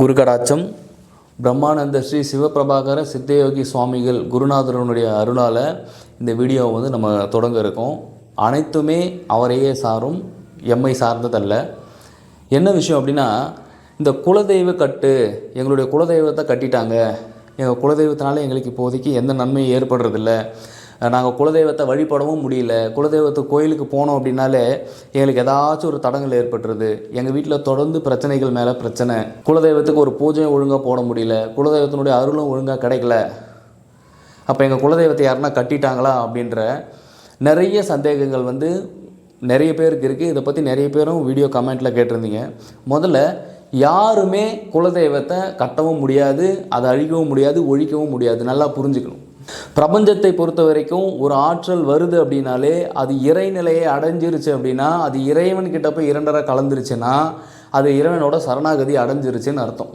குருகடாச்சம் பிரம்மானந்த ஸ்ரீ சிவபிரபாகர சித்தயோகி சுவாமிகள் குருநாதரனுடைய அருளால் இந்த வீடியோவை வந்து நம்ம தொடங்க இருக்கோம். அனைத்துமே அவரையே சாரும் எம்மை சார்ந்ததல்ல. என்ன விஷயம் அப்படின்னா இந்த குலதெய்வ கட்டு எங்களுடைய குலதெய்வத்தை கட்டிட்டாங்க. எங்கள் குலதெய்வத்தினால எங்களுக்கு இப்போதைக்கு எந்த நன்மையும் ஏற்படுறதில்ல. நாங்கள் குலதெய்வத்தை வழிபடவும் முடியல. குலதெய்வத்து கோயிலுக்கு போனோம் அப்படின்னாலே எங்களுக்கு ஏதாச்சும் ஒரு தடங்கள் ஏற்பட்டுருது. எங்கள் வீட்டில் தொடர்ந்து பிரச்சனைகள் மேலே பிரச்சனை. குலதெய்வத்துக்கு ஒரு பூஜையும் ஒழுங்காக போட முடியல. குலதெய்வத்தினுடைய அருளும் ஒழுங்காக கிடைக்கல. அப்போ எங்கள் குலதெய்வத்தை யாருன்னா கட்டிட்டாங்களா அப்படின்ற நிறைய சந்தேகங்கள் வந்து நிறைய பேருக்கு இருக்குது இதை பற்றி நிறைய பேரும் வீடியோ கமெண்ட்டில் கேட்டிருந்தீங்க. முதல்ல யாருமே குலதெய்வத்தை கட்டவும் முடியாது அதை அழிக்கவும் முடியாது ஒழிக்கவும் முடியாது. நல்லா புரிஞ்சுக்கணும். பிரபஞ்சத்தை பொறுத்த வரைக்கும் ஒரு ஆற்றல் வருது அப்படின்னாலே அது இறைநிலையை அடைஞ்சிருச்சு அப்படின்னா அது இறைவன் கிட்ட போய் இரண்டரை கலந்துருச்சுன்னா அது இறைவனோட சரணாகதி அடைஞ்சிருச்சுன்னு அர்த்தம்.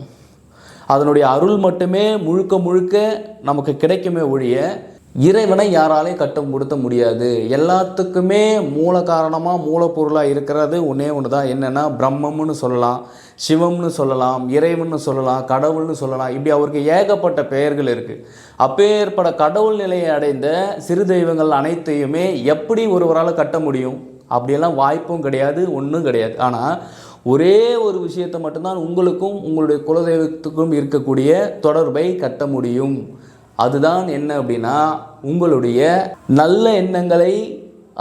அதனுடைய அருள் மட்டுமே முழுக்க முழுக்க நமக்கு கிடைக்குமே ஒழிய இறைவனை யாராலையும் கட்டம் கொடுத்த முடியாது. எல்லாத்துக்குமே மூல காரணமாக மூலப்பொருளாக இருக்கிறது ஒன்றே ஒன்று தான் என்னென்னா பிரம்மம்னு சொல்லலாம் சிவம்னு சொல்லலாம் இறைவன்னு சொல்லலாம் கடவுள்னு சொல்லலாம். இப்படி அவருக்கு ஏகப்பட்ட பெயர்கள் இருக்குது அப்பேற்பட கடவுள் நிலையை அடைந்த சிறு தெய்வங்கள் அனைத்தையுமே எப்படி ஒருவரால் கட்ட முடியும்? அப்படியெல்லாம் வாய்ப்பும் கிடையாது ஒன்றும் கிடையாது. ஆனால் ஒரே ஒரு விஷயத்தை மட்டும்தான் உங்களுக்கும் உங்களுடைய குலதெய்வத்துக்கும் இருக்கக்கூடிய தொடர்பை கட்ட முடியும். அதுதான் என்ன அப்படின்னா உங்களுடைய நல்ல எண்ணங்களை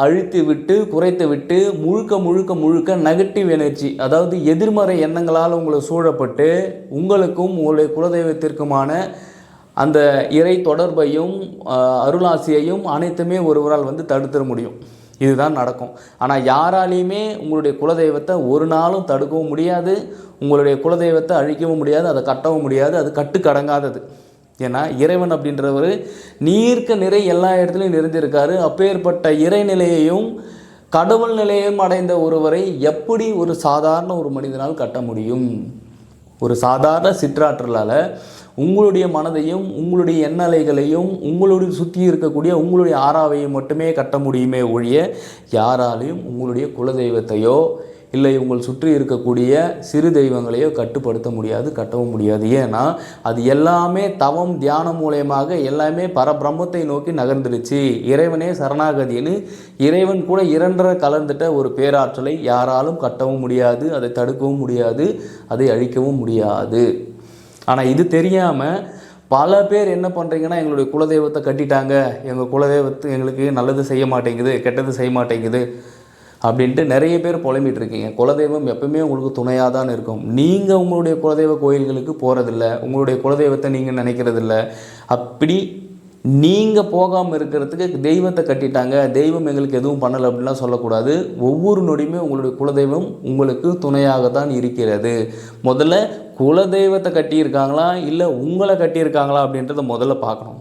அழித்து விட்டு குறைத்து விட்டு முழுக்க முழுக்க முழுக்க நெகட்டிவ் எனர்ஜி அதாவது எதிர்மறை எண்ணங்களால் உங்களை சூழப்பட்டு உங்களுக்கும் உங்களுடைய குலதெய்வத்திற்குமான அந்த இறை தொடர்பையும் அருளாசியையும் அனைத்துமே ஒருவரால் வந்து தடுத்துட முடியும். இதுதான் நடக்கும். ஆனால் யாராலையுமே உங்களுடைய குலதெய்வத்தை ஒரு நாளும் தடுக்கவும் முடியாது. உங்களுடைய குலதெய்வத்தை அழிக்கவும் முடியாது. அதை கட்டவும் முடியாது. அது கட்டுக்கடங்காதது. ஏன்னா இறைவன் அப்படின்றவர் நீர்க்க நிறை எல்லா இடத்துலையும் நிறைந்திருக்காரு. அப்பேற்பட்ட இறைநிலையையும் கடவுள் நிலையையும் அடைந்த ஒருவரை எப்படி ஒரு சாதாரண ஒரு மனிதனால் கட்ட முடியும்? ஒரு சாதாரண சிற்றாற்றலால் உங்களுடைய மனதையும் உங்களுடைய எண்ணலைகளையும் உங்களுடைய சுற்றி இருக்கக்கூடிய உங்களுடைய ஆறாவையும் மட்டுமே கட்ட முடியுமே ஒழிய யாராலையும் உங்களுடைய குலதெய்வத்தையோ இல்லை உங்கள் சுற்றி இருக்கக்கூடிய சிறு தெய்வங்களையோ கட்டுப்படுத்த முடியாது கட்டவும் முடியாது. ஏன்னா அது எல்லாமே தவம் தியானம் மூலயமாக எல்லாமே பரபிரம்மத்தை நோக்கி நகர்ந்துடுச்சு. இறைவனே சரணாகதின்னு இறைவன் கூட இரண்டரை கலந்துட்ட ஒரு பேராற்றலை யாராலும் கட்டவும் முடியாது அதை தடுக்கவும் முடியாது அதை அழிக்கவும் முடியாது. ஆனால் இது தெரியாமல் பல பேர் என்ன பண்ணுறீங்கன்னா எங்களுடைய குலதெய்வத்தை கட்டிட்டாங்க. எங்கள் குலதெய்வத்து எங்களுக்கு நல்லது செய்ய மாட்டேங்குது கெட்டது செய்ய மாட்டேங்குது. அப்படின்ட்டு நிறைய பேர் புலம்பிட்டு இருக்கீங்க குலதெய்வம் எப்பவுமே உங்களுக்கு துணையாக தான் இருக்கும். நீங்கள் உங்களுடைய குலதெய்வ கோயில்களுக்கு போகிறதில்ல உங்களுடைய குலதெய்வத்தை நீங்கள் நினைக்கிறதில்ல. அப்படி நீங்கள் போகாமல் இருக்கிறதுக்கு தெய்வத்தை கட்டிட்டாங்க. தெய்வம் எங்களுக்கு எதுவும் பண்ணலை அப்படின்லாம் சொல்லக்கூடாது. ஒவ்வொரு நொடியுமே உங்களுடைய குலதெய்வம் உங்களுக்கு துணையாக தான் இருக்கிறது. முதல்ல குலதெய்வத்தை கட்டியிருக்காங்களா? இல்லை உங்களை கட்டியிருக்காங்களா அப்படின்றத முதல்ல பார்க்கணும்.